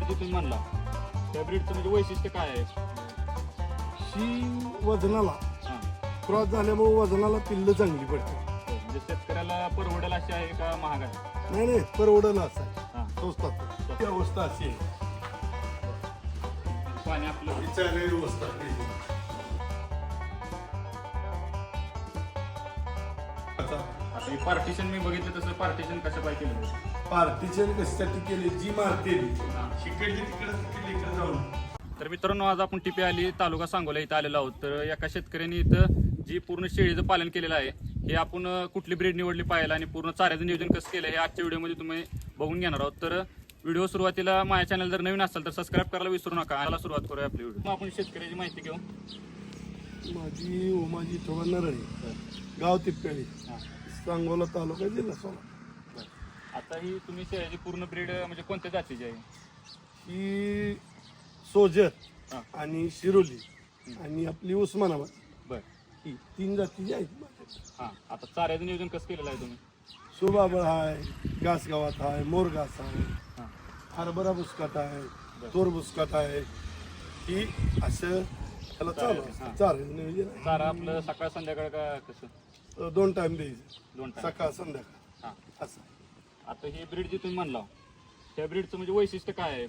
Breed जे तुम्ही म्हणला त्या ब्रीडचं म्हणजे वैशिष्ट्य काय आहे? ही वजनाला. हां. क्रॉस झाल्यामुळे वजनाला पिल्ल चांगली पडते. हो, म्हणजे शेतकऱ्याला परवडेल अशी आहे का महाग आहे? नाही नाही परवडलं असं. हां. स्वस्तात. ती अवस्था अशी आहे. पाणी आपलं. ही चांगली व्यवस्था आहे. आता आता हे पार्टिशन मी बघितलं तसं पार्टिशन कसं पाहिजे केलं? पार्टीशन कशासाठी केली? जी मारते हां. शिकडली तिकडे तिकडे इकडे जाऊन. तर मित्रांनो आज आपण टिपी आली तालुका सांगोला इथं आलेलो आहोत. तर एका शेतकऱ्यांनी इथं जी पूर्ण शेळीचं पालन केलेलं आहे हे आपण कुठली ब्रीड निवडली पाहिजे आणि पूर्ण चाऱ्याचं नियोजन कसं केलं हे आजच्या व्हिडिओमध्ये तुम्ही बघून घेणार आहोत. तर व्हिडिओ सुरुवातीला माझ्या चॅनल जर नवीन असेल तर सबस्क्राईब करायला विसरू नका. आणि सुरुवात करूया आपली व्हिडिओ आपण शेतकऱ्याची माहिती घेऊ. माझी ओमाजी थोडा नरळी गाव तिप्प्याळी हां. सांगोला तालुका जिल्हा सोला आता ही तुम्ही शेळ्याची पूर्ण ब्रीड म्हणजे कोणत्या जातीची आहे? ही सोजर हां. आणि शिरोली आणि आपली उस्मानाबाद. बरं. ही तीन जातीची आहेत माझ्याकडे. हां. आता चाऱ्याचं नियोजन कसं केलेलं आहे तुम्ही? शोभाबळ आहे घासगावात आहे मोरघास आहे हां. हरभरा बुसकाट आहे तोर बुसकाट आहे ही असं त्याला चालू हां. असतं चालेल नियोजन आहे. चारा आपलं सकाळ संध्याकाळ का कसं? दोन टाइम द्यायचं. दोन टाइम सकाळ संध्याकाळ. हां. असं. आता ही ब्रीड जी तुम्ही म्हणला त्या ब्रीडचं म्हणजे वैशिष्ट्य काय आहे?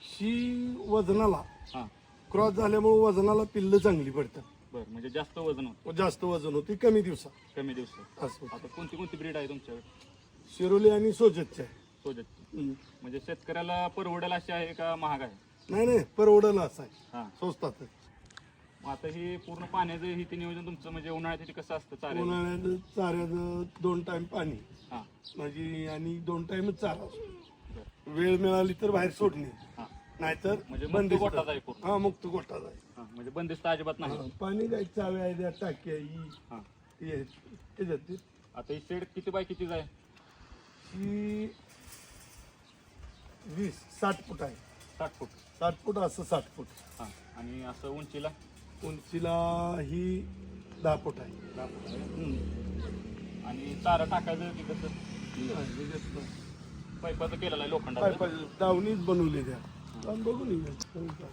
ही वजनाला हां. क्रॉस झाल्यामुळे वजनाला पिल्ल चांगली पडतात. बरं म्हणजे जास्त वजन होतं. जास्त वजन होती कमी दिवसात कमी दिवसात असं होतं. आता कोणती कोणती ब्रीड आहे तुमच्याकडे शिरोली आणि सोजतच्या आहे. सोजतची. हम्म. म्हणजे शेतकऱ्याला परवडेल अशी आहे का महाग आहे? नाही नाही परवडलं असं आहे. हां. स्वस्तात आहे. मग आता ही पूर्ण पाण्याचं ही ते नियोजन तुमचं म्हणजे उन्हाळ्यात इथे कसं असतं चालेल उन्हाळ्यात चाऱ्याचं दोन टाइम पाणी. हां. म्हणजे आणि दोन टाइमच चारा असतो. वेळ मिळाली तर बाहेर सोडणे. हां. नाहीतर म्हणजे मुक्त बंदिस्त. गोठाच आहे पूर्ण. हा मुक्त आहे हां म्हणजे बंदिस्त अजिबात नाही. हा, पाणी काय चावी आहे त्या टाकी आहे ही. हां. ही आहे. त्याच्यात ते. आता ही शेड किती बाय कितीच आहे ही वीस साठ फूट आहे. साठ फूट. साठ फूट असं साठ फूट. हां आणि असं उंचीला? उंचीला ही दहा फूट आहे. दहा फूट आहे. हम्म. आणि चारा टाकायचं की कसं? नाही, त्याच्यात पाईपाचं केलेलं आहे लोखंडाचं? पायपाची दावणीच बनवली त्या. जाऊन बघून येऊया.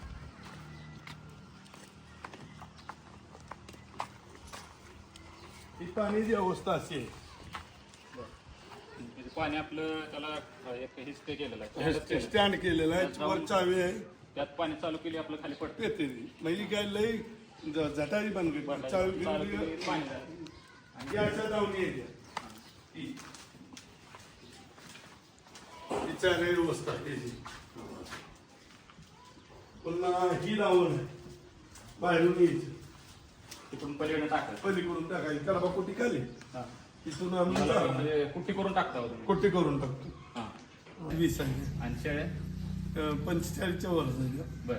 ही पाण्याची अवस्था अशी आहे. म्हणजे पाणी आपलं त्याला एक केलेलं आहे. त्यात केलं. स्टँड केलेला आहे. वर चावी आहे. त्यात पाणी चालू केली आपलं खाली पडतं. येते ती. म्हणजे काय लई ज- जटाची बनली चावी चालू बिवी- केली पाणी जातं. ही अशा. ही. ही चावी व्यवस्था त्याची. पुन्हा ही लावून बाहेरून यायची तिकडून पलीकडे टाकायचं पलीकडून टाकायची कडबा कोटी खाली हां. तिथून आम्ही. म्हणजे कुट्टी करून टाकता होतं कोटी करून टाकतो हां वीस आणि शेळे अं, पंचेचाळीसच्या वर झाली बर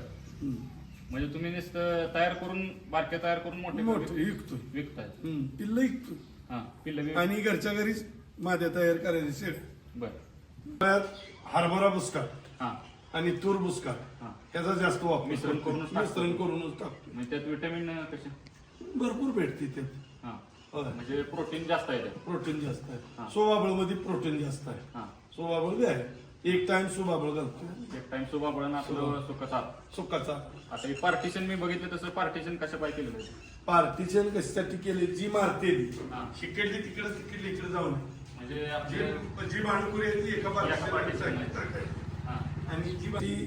म्हणजे तुम्ही नुसतं तयार करून बारके तयार करून मोठे मोठं करून विकतोय. विकताय. हम्म. पिल्लं विकतो हां पिल्लं बी आणि घरच्या घरीच माद्या तयार करायचे शेड बर. त्यात हरभरा बुसका हां. आणि तूर बुसका हां. त्याचा जास्त वापर मिश्रण करतो. करूनच टाकतो. मिश्रण करूनच टाकतो म्हणजे त्यात विटॅमिन कसे भरपूर भेटते त्यात. हां. होय. म्हणजे प्रोटीन जास्त आहे त्यात. प्रोटीन जास्त हा. आहे. सोबाबळमध्ये प्रोटीन जास्त आहे. हां. सोबाबळ बी आहे. एक टाइम सोबाबळ घालतो एक टाइम सुबा बळण आपलं सुका साप सुकाचा आता हे पार्टिशन मी बघितलं तसं पार्टिशन कशा पाहिजे केलेलं आहे पार्टीशन कशासाठी केले? जी मारते हां. शिकडली तिकडे तिकडली इकडे जाऊन. म्हणजे आपले जी जी भांडकुरी आहे ती एका एका. हां. आणि जी ती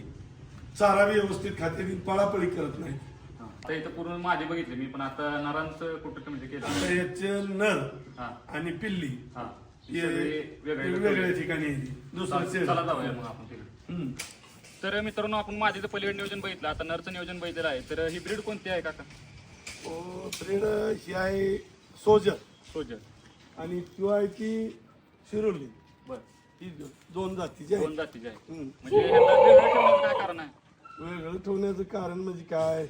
चारा व्यवस्थित खाते ती पळापळी करत नाही. हां. आता इथं पूर्ण माझे बघितले मी पण आता नरांचं कुठं म्हणजे केलं? आता याचे नर हां. आणि पिल्ली. हां. हे सगळे वेगळे वेगवेगळ्या ठिकाणी आहे ती. दुसरं चला शेड. चला जाऊया मग आपण तिकडे. हम्म. तर मित्रांनो आपण माझे पलीकडे नियोजन बघितलं. आता नरचं नियोजन बघितलेलं आहे. तर ही ब्रीड कोणती आहे काका? ओ, ब्रीड ही आहे सोजर. सोजर. आणि ती आहे ती शिरोली. बर. ही दो- दोन जातीची आहे. दोन जातीचे आहे. हम्म. म्हणजे ह्यांना वेगळं ठेवण्याचं काय कारण आहे? वेगळं ठेवण्याचं कारण म्हणजे काय?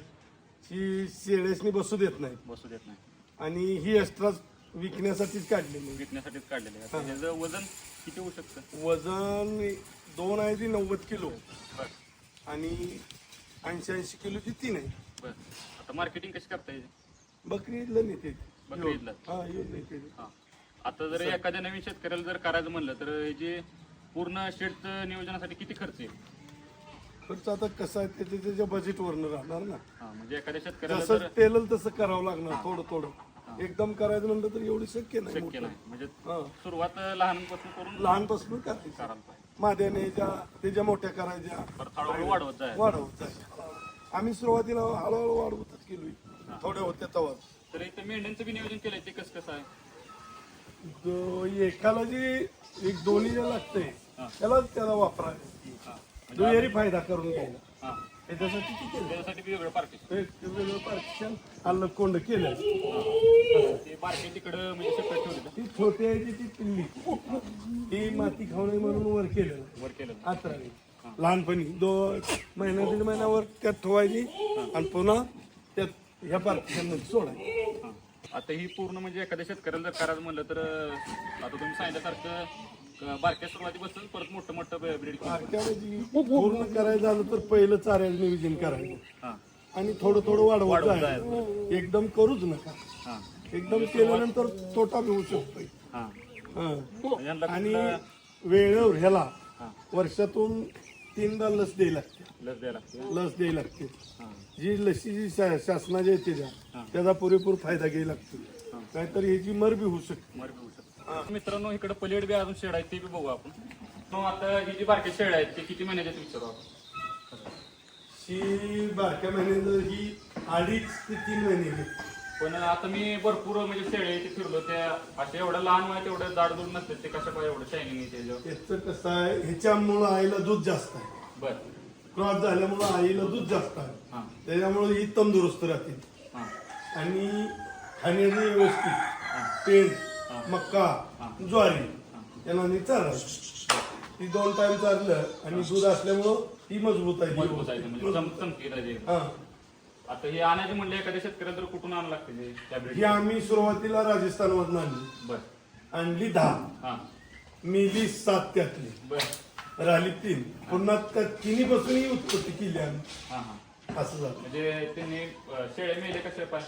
ही शेळ्यासनी बसू देत नाही. बसू देत नाही. आणि ही एक्स्ट्रा विकण्यासाठीच काढलेली. विकण्यासाठीच काढलेले आहे. आता ह्याचं वजन किती होऊ शकतं? वजन दोन आहे ती नव्वद किलो. बर. आणि ऐंशी ऐंशी किलोची तीन आहे. बर. आता मार्केटिंग कशी करता येईल बकरी ईदला नेते बकरी ईदला? हा. येऊन नेते हा. आता जर एखाद्या नवीन शेतकऱ्याला जर करायचं म्हणलं तर हे जे पूर्ण शेडचं नियोजनासाठी किती खर्च येईल? खर्च आता कसं आहे त्याच्या त्याच्या बजेटवरनं राहणार ना. हा म्हणजे एखाद्या शेतकऱ्याला जसं जर पेलल तसं करावं लागणार थोडं थोडं. एकदम करायचं म्हणलं तर एवढी शक्य नाही शक्य मोठं. नाही. म्हणजे हा. सुरुवात लहानपासून करून लहानपासून करायचं. करायला पाहिजे. माद्याने ज्या त्याच्या मोठ्या करायच्या. परत हळूहळू वाढवत आम्ही सुरुवातीला हळूहळू वाढवतच गेलो थोड्या होत्या तेव्हा तर इथं मेंढ्यांचं बी नियोजन केलंय ते कसं कसं आहे? जो एकाला जी एक दोन्ही जे लागतंय हा. त्यालाच त्याला वापरायचं. हा. दुहेरी फायदा करून घ्यायला. हा. त्याच्यासाठी ते केलं त्याच्यासाठी वेगळं पार्किंग एक वेगळं पार्टिशन आलं कोंड केलं ते बारके तिकडं म्हणजे सेपरेट ती छोटी आहे ती ती पिल्ली ती माती खाऊ नये म्हणून वर केलेलं वर केलं आत्राने लहानपणी दोन महिना दीड महिन्यावर त्यात ठेवायची आणि पुन्हा त्यात ह्या पार्टिशन सोडायची आता ही. पूर्ण म्हणजे एखाद्या शेतकऱ्याला जर करायचं म्हणलं तर आता तुम्ही सांगितल्यासारखं बारक्या सुरुवातीपासून परत मोठं मोठं ब्रीड पार्ट्यामध्ये पूर्ण करायचं झालं तर पहिलं चाऱ्याचं नियोजन करायचं. आणि थोडं थोडं वाढवत जायचं. एकदम करूच नका. एकदम केल्यानंतर तोटा बी होऊ. यांना आणि वेळेवर ह्याला वर्षातून तीनदा लस द्यायला लागते. लस द्यायला लागते लस द्यायला लागते. जी लसीची शासनाची येते त्या त्याचा पुरेपूर फायदा घ्यायला लागतो. नाहीतर ह्याची मर बी होऊ शकते. मर बी होऊ शकतं. मित्रांनो इकडे पलीड बी अजून शेड आहेत ते बी बघू आपण. मग आता ही जी बारके शेड आहेत ते किती महिन्याचे विचारू आपण? ही बारक्या महिन्याचं ही अडीच ते तीन महिने पण आता मी भरपूर म्हणजे शेळे ते फिरलो त्या अशा एवढ्या लहान वयात एवढं जाडजूड नसते ते कशा पाहिजे एवढं शायनिंग येते त्याच्यावर याचं कसं आहे ह्याच्यामुळं आईला दूध जास्त आहे. बर. क्रॉस झाल्यामुळं आईला दूध जास्त आहे. हा. त्याच्यामुळे ही तंदुरुस्त राहते. हा. आणि खाण्याची व्यवस्थित. पेंट. मक्का ज्वारी यांना नाही चालत ती दोन टाइम चाललं आणि दूध असल्यामुळं ती मजबूत आहे. मजबूत आहे म्हणजे चम- चमकीत आहे ते. हा. आता हे आणायचे म्हणले एखाद्या शेतकऱ्याला तर कुठून आणावं लागते ते? ही आम्ही सुरुवातीला राजस्थानमधून आणली. बर. आणली दहा. हा. मिली सात त्यातली. बर. राहिली तीन. पुन्हा त्या तिन्ही पासूनही उत्पत्ती केली आम्ही. हा हा. असं झालं. म्हणजे त्यांनी अं, शेळे मेले कसे पाय?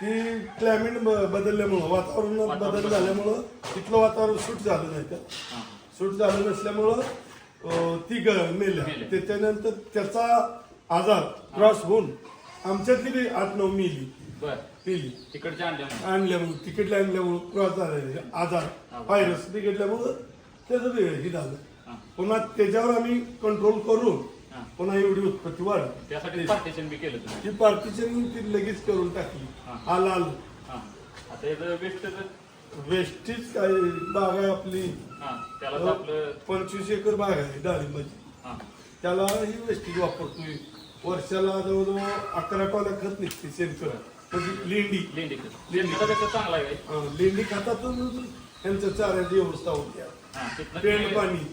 ती क्लायमेट बदलल्यामुळं वातावरणात बदल झाल्यामुळं तिथलं वातावरण सूट झालं नाही का? सूट झालं नसल्यामुळं ती ग मेल्या. त्याच्यानंतर त्याचा आजार क्रॉस होऊन आमच्यातली बी आठ नऊ मिली. बर. पिली तिकडचे आणले म्हणून. आणल्यामुळं तिकीटला आणल्यामुळं क्रॉस झालेले आजार. व्हायरस बिघडल्यामुळं त्याचं बी हे झालं. पुन्हा त्याच्यावर आम्ही कंट्रोल करून. पुन्हा एवढी उत्पत्ती वाढली त्यासाठी पार्टिशन बी केलं तुम्ही. ती पार्टीशन ती लगेच करून टाकली. हा. आल आल हा. आता याचं वेस्ट वेस्टीज काय? बाग आहे आपली. हा आपलं पंचवीस एकर बाग आहे डाळिंबाची. हा. त्याला ही वेस्टीज वापरतोय. वर्षाला जवळजवळ अकरा टोल्या खत निघते शेणखत म्हणजे लेंडी. लेंडी लेंडीचा पेक्षा चांगला आहे. लेंडी खतातून त्यांच्या चाऱ्याची व्यवस्था होती हा तिथनं पेंड पाणी.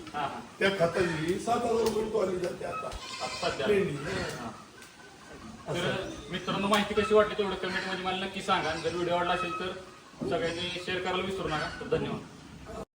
त्या खताची सात हजार रुपये टोली जाते आता. हा. तर मित्रांनो माहिती कशी वाटली तेवढं कमेंटमध्ये मला नक्की सांगा. जर व्हिडिओ आवडला असेल तर सगळ्यांनी शेअर करायला विसरू नका. तर धन्यवाद.